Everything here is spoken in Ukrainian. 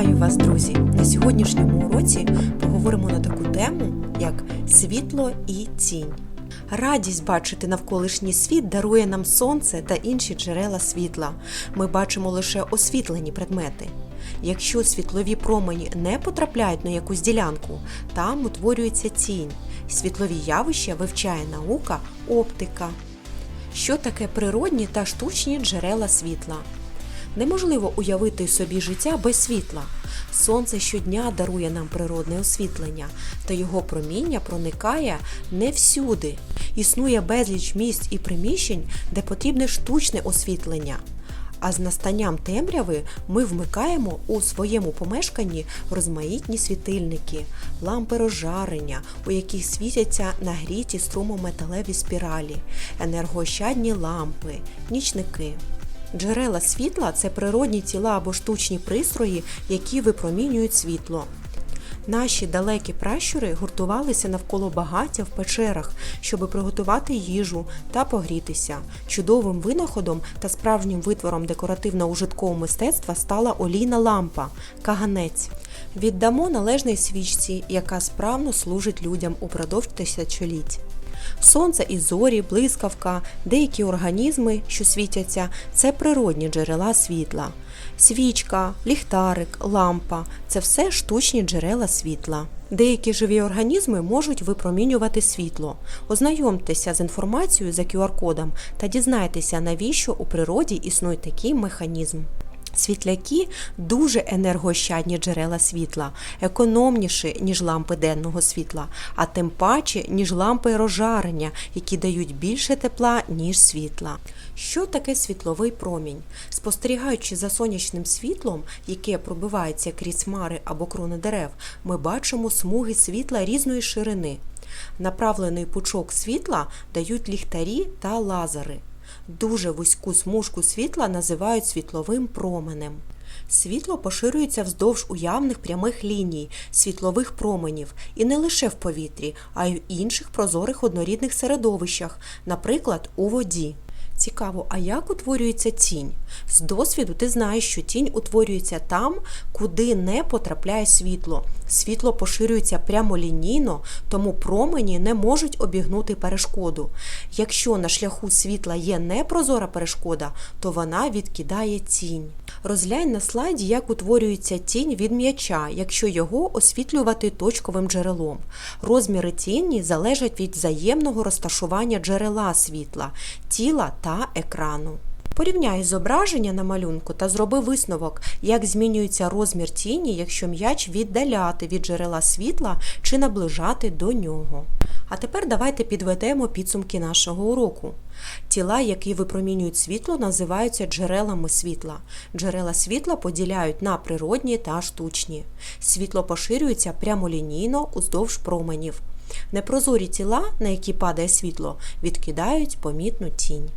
Вітаю вас, друзі! На сьогоднішньому уроці поговоримо на таку тему, як світло і тінь. Радість бачити навколишній світ дарує нам сонце та інші джерела світла. Ми бачимо лише освітлені предмети. Якщо світлові промені не потрапляють на якусь ділянку, там утворюється тінь. Світлові явища вивчає наука оптика. Що таке природні та штучні джерела світла? Неможливо уявити собі життя без світла. Сонце щодня дарує нам природне освітлення, та його проміння проникає не всюди. Існує безліч місць і приміщень, де потрібне штучне освітлення. А з настанням темряви ми вмикаємо у своєму помешканні розмаїтні світильники, лампи розжарення, у яких світяться нагріті струмом металеві спіралі, енергоощадні лампи, нічники. Джерела світла це природні тіла або штучні пристрої, які випромінюють світло. Наші далекі пращури гуртувалися навколо багаття в печерах, щоби приготувати їжу та погрітися. Чудовим винаходом та справжнім витвором декоративно-ужиткового мистецтва стала олійна лампа каганець. Віддамо належний свічці, яка справно служить людям упродовж тисячоліть. Сонце і зорі, блискавка, деякі організми, що світяться, це природні джерела світла. Свічка, ліхтарик, лампа це все штучні джерела світла. Деякі живі організми можуть випромінювати світло. Ознайомтеся з інформацією за QR-кодом та дізнайтеся, навіщо у природі існує такий механізм. Світляки дуже енергоощадні джерела світла, економніші, ніж лампи денного світла, а тим паче, ніж лампи розжарення, які дають більше тепла, ніж світла. Що таке світловий промінь? Спостерігаючи за сонячним світлом, яке пробивається крізь хмари або крони дерев, ми бачимо смуги світла різної ширини. Направлений пучок світла дають ліхтарі та лазери. Дуже вузьку смужку світла називають світловим променем. Світло поширюється вздовж уявних прямих ліній, світлових променів, і не лише в повітрі, а й в інших прозорих однорідних середовищах, наприклад, у воді. Цікаво, а як утворюється тінь? З досвіду ти знаєш, що тінь утворюється там, куди не потрапляє світло. Світло поширюється прямолінійно, тому промені не можуть обігнути перешкоду. Якщо на шляху світла є непрозора перешкода, то вона відкидає тінь. Розглянь на слайді, як утворюється тінь від м'яча, якщо його освітлювати точковим джерелом. Розміри тіні залежать від взаємного розташування джерела світла, тіла та екрану. Порівняй зображення на малюнку та зроби висновок, як змінюється розмір тіні, якщо м'яч віддаляти від джерела світла чи наближати до нього. А тепер давайте підведемо підсумки нашого уроку. Тіла, які випромінюють світло, називаються джерелами світла. Джерела світла поділяють на природні та штучні. Світло поширюється прямолінійно уздовж променів. Непрозорі тіла, на які падає світло, відкидають помітну тінь.